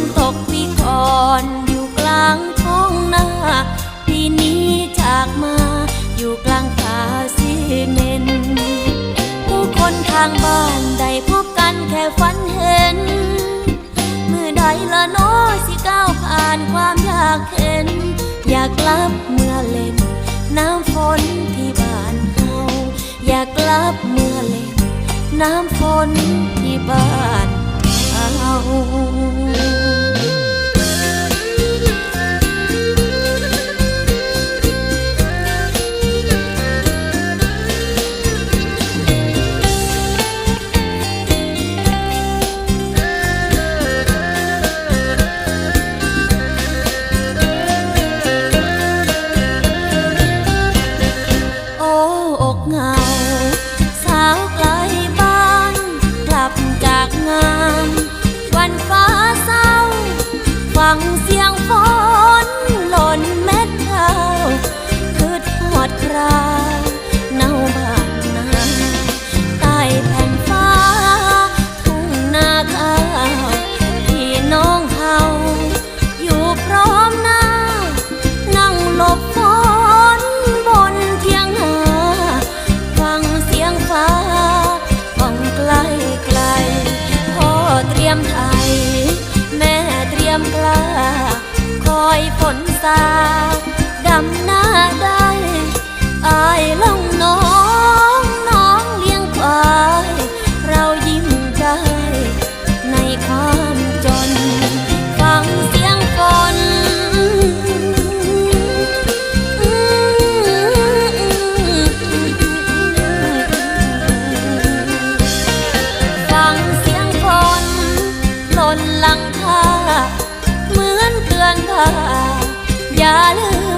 นตกปีก่อนอยู่กลางท้องนาปีนี้จากมาอยู่กลางป่าซีเมนผู้คนทางบ้านได้พบกันแค่ฝันเห็น เมื่อใดละเน้อสิก้าวผ่านความยากเห็น อยากกลับเมื่อเล่น น้ำฝนที่บ้านเฮาอยากกลับเมื่อเล่น น้ำฝนที่บ้านเฮา ไทย แม่เตรียมกล้า คอยฝนสาดำหน้าด ลังคาเหมือนเตือนว่าอย่าลืม